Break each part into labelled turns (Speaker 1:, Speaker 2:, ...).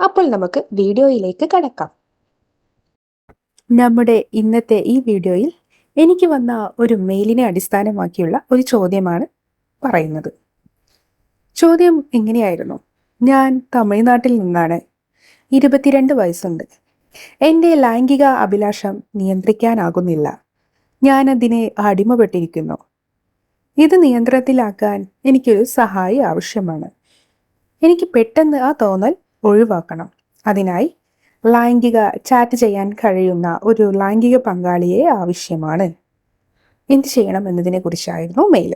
Speaker 1: അപ്പോൾ നമുക്ക് വീഡിയോയിലേക്ക് കടക്കാം.
Speaker 2: നമ്മുടെ ഇന്നത്തെ ഈ വീഡിയോയിൽ എനിക്ക് വന്ന ഒരു മെയിലിനെ അടിസ്ഥാനമാക്കിയുള്ള ഒരു ചോദ്യമാണ് പറയുന്നത്. ചോദ്യം എങ്ങനെയായിരുന്നു? ഞാൻ തമിഴ്നാട്ടിൽ നിന്നാണ്. ഇരുപത്തിരണ്ട് വയസ്സുണ്ട്. എന്റെ ലൈംഗിക അഭിലാഷം നിയന്ത്രിക്കാനാകുന്നില്ല. ഞാൻ അതിനെ അടിമപ്പെട്ടിരിക്കുന്നു. ഇത് നിയന്ത്രണത്തിലാക്കാൻ എനിക്കൊരു സഹായി ആവശ്യമാണ്. എനിക്ക് പെട്ടെന്ന് ആ തോന്നൽ ഒഴിവാക്കണം. അതിനായി ലൈംഗിക ചാറ്റ് ചെയ്യാൻ കഴിയുന്ന ഒരു ലൈംഗിക പങ്കാളിയെ ആവശ്യമാണ്. എന്ത് ചെയ്യണം എന്നതിനെ കുറിച്ചായിരുന്നു മെയിൽ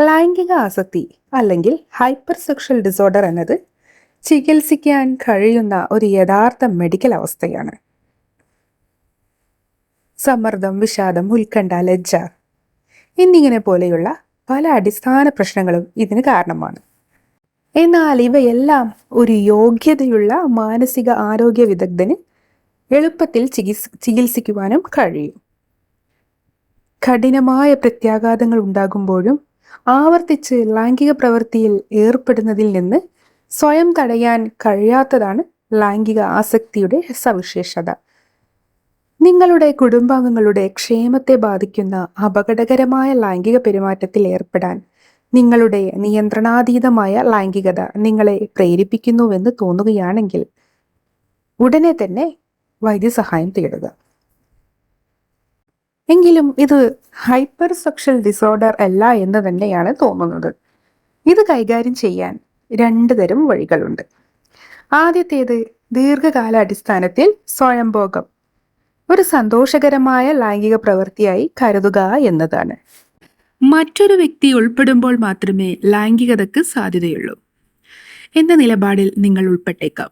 Speaker 2: ലൈംഗിക ആസക്തി അല്ലെങ്കിൽ ഹൈപ്പർ സെക്ഷൽ ഡിസോർഡർ എന്നത് ചികിത്സിക്കാൻ കഴിയുന്ന ഒരു യഥാർത്ഥ മെഡിക്കൽ അവസ്ഥയാണ്. സമ്മർദ്ദം വിഷാദം ഉത്കണ്ഠ ലജ്ജ എന്നിങ്ങനെ പോലെയുള്ള പല അടിസ്ഥാന പ്രശ്നങ്ങളും ഇതിന് കാരണമാണ്. എന്നാൽ ഇവയെല്ലാം ഒരു യോഗ്യതയുള്ള മാനസിക ആരോഗ്യ വിദഗ്ധന് എളുപ്പത്തിൽ ചികിത്സ ചികിത്സിക്കുവാനും കഴിയും. കഠിനമായ പ്രത്യാഘാതങ്ങൾ ഉണ്ടാകുമ്പോഴും ആവർത്തിച്ച് ലൈംഗിക പ്രവൃത്തിയിൽ ഏർപ്പെടുന്നതിൽ നിന്ന് സ്വയം തടയാൻ കഴിയാത്തതാണ് ലൈംഗിക ആസക്തിയുടെ സവിശേഷത. നിങ്ങളുടെ കുടുംബാംഗങ്ങളുടെ ക്ഷേമത്തെ ബാധിക്കുന്ന അപകടകരമായ ലൈംഗിക പെരുമാറ്റത്തിൽ ഏർപ്പെടാൻ നിങ്ങളുടെ നിയന്ത്രണാതീതമായ ലൈംഗികത നിങ്ങളെ പ്രേരിപ്പിക്കുന്നുവെന്ന് തോന്നുകയാണെങ്കിൽ ഉടനെ തന്നെ വൈദ്യസഹായം തേടുക. എങ്കിലും ഇത് ഹൈപ്പർ സെക്ഷൽ ഡിസോർഡർ അല്ല എന്ന് തന്നെയാണ് തോന്നുന്നത്. ഇത് കൈകാര്യം ചെയ്യാൻ രണ്ട് തരം വഴികളുണ്ട്. ആദ്യത്തേത് ദീർഘകാല അടിസ്ഥാനത്തിൽ സ്വയംഭോഗം. ഒരു സന്തോഷകരമായ ലൈംഗിക പ്രവൃത്തിയായി കരുതുക എന്നതാണ്. മറ്റൊരു വ്യക്തി ഉൾപ്പെടുമ്പോൾ മാത്രമേ ലൈംഗികതയ്ക്ക് സാധ്യതയുള്ളൂ. എന്ന നിലപാടിൽ നിങ്ങൾ ഉൾപ്പെട്ടേക്കാം.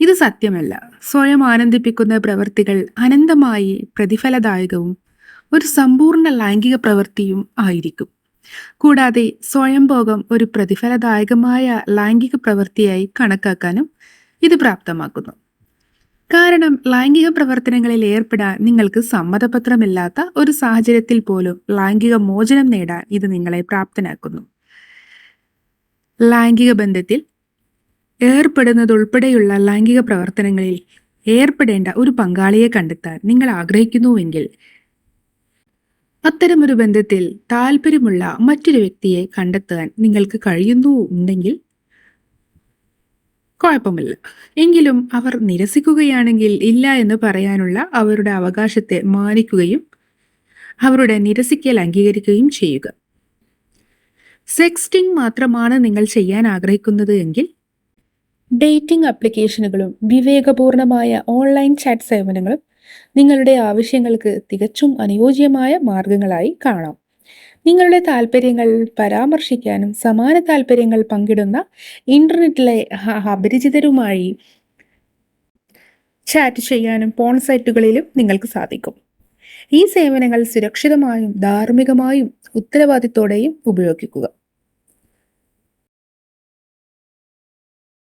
Speaker 2: ഇത് സത്യമല്ല. സ്വയം ആനന്ദിപ്പിക്കുന്ന പ്രവൃത്തികൾ അനന്തമായി പ്രതിഫലദായകവും ഒരു സമ്പൂർണ ലൈംഗിക പ്രവൃത്തിയും ആയിരിക്കും. കൂടാതെ സ്വയംഭോഗം ഒരു പ്രതിഫലദായകമായ ലൈംഗിക പ്രവൃത്തിയായി കണക്കാക്കാനും ഇത് പ്രാപ്തമാക്കുന്നു. കാരണം ലൈംഗിക പ്രവർത്തനങ്ങളിൽ ഏർപ്പെടാൻ നിങ്ങൾക്ക് സമ്മതപത്രമില്ലാത്ത ഒരു സാഹചര്യത്തിൽ പോലും ലൈംഗിക മോചനം നേടാൻ ഇത് നിങ്ങളെ പ്രാപ്തനാക്കുന്നു. ലൈംഗിക ബന്ധത്തിൽ ഏർപ്പെടുന്നതുൾപ്പെടെയുള്ള ലൈംഗിക പ്രവർത്തനങ്ങളിൽ ഏർപ്പെടേണ്ട ഒരു പങ്കാളിയെ കണ്ടെത്താൻ നിങ്ങൾ ആഗ്രഹിക്കുന്നുവെങ്കിൽ അത്തരമൊരു ബന്ധത്തിൽ താല്പര്യമുള്ള മറ്റൊരു വ്യക്തിയെ കണ്ടെത്താൻ നിങ്ങൾക്ക് കഴിയുന്നു ഉണ്ടെങ്കിൽ കുഴപ്പമില്ല. എങ്കിലും അവർ നിരസിക്കുകയാണെങ്കിൽ ഇല്ല എന്ന് പറയാനുള്ള അവരുടെ അവകാശത്തെ മാനിക്കുകയും അവരുടെ നിരസിക്കൽ അംഗീകരിക്കുകയും ചെയ്യുക. സെക്സ്റ്റിംഗ് മാത്രമാണ് നിങ്ങൾ ചെയ്യാൻ ആഗ്രഹിക്കുന്നത് എങ്കിൽ ഡേറ്റിംഗ് ആപ്ലിക്കേഷനുകളും വിവേകപൂർണമായ ഓൺലൈൻ ചാറ്റ് സേവനങ്ങളും നിങ്ങളുടെ ആവശ്യങ്ങൾക്ക് തികച്ചും അനുയോജ്യമായ മാർഗങ്ങളായി കാണാം. നിങ്ങളുടെ താല്പര്യങ്ങൾ പരാമർശിക്കാനും സമാന താല്പര്യങ്ങൾ പങ്കിടുന്ന ഇന്റർനെറ്റിലെ അപരിചിതരുമായി ചാറ്റ് ചെയ്യാനും പോൺ സൈറ്റുകളിലും നിങ്ങൾക്ക് സാധിക്കും. ഈ സേവനങ്ങൾ സുരക്ഷിതമായും ധാർമ്മികമായും ഉത്തരവാദിത്തോടെയും ഉപയോഗിക്കുക.